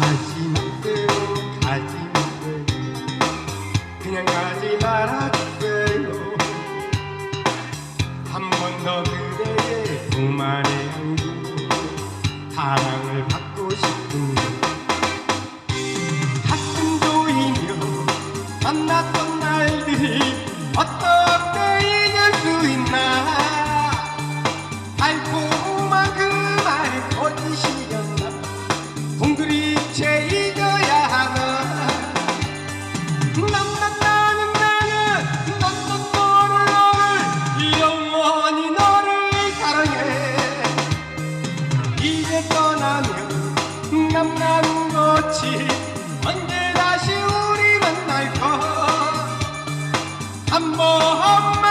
가지 마세요 가지 마세요 그냥 가지 말아주세요. 한 번 더 그대의 품 안에 안기고 사랑을 받고 싶은 같은 도이며 만났던 날들이 어떻게 이길 수 있나? 떠나면 남나는 것이 언제 다시 우리 만날까 한번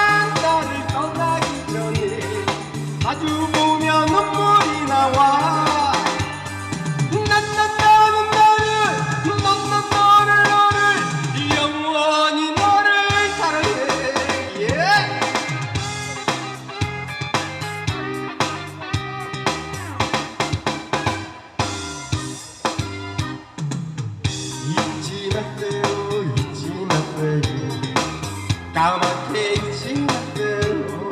마세요 잊지 마세요. 까맣게 잊지 마세요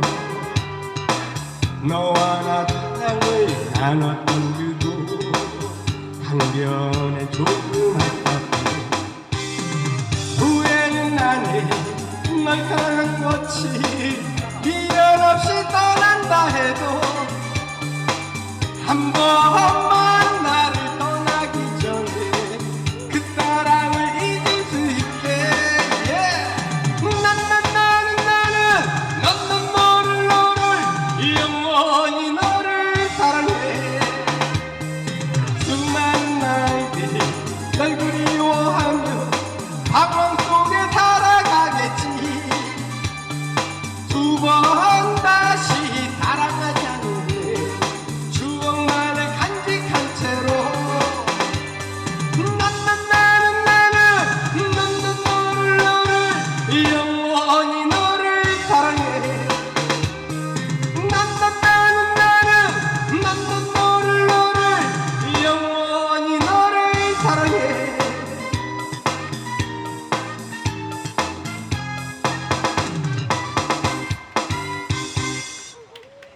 너와 나 사랑을 나눴던 그도 강변에 조그만 카페 후회는 안해. 널 사랑한 것이 미련 없이 떠난다 해도 한번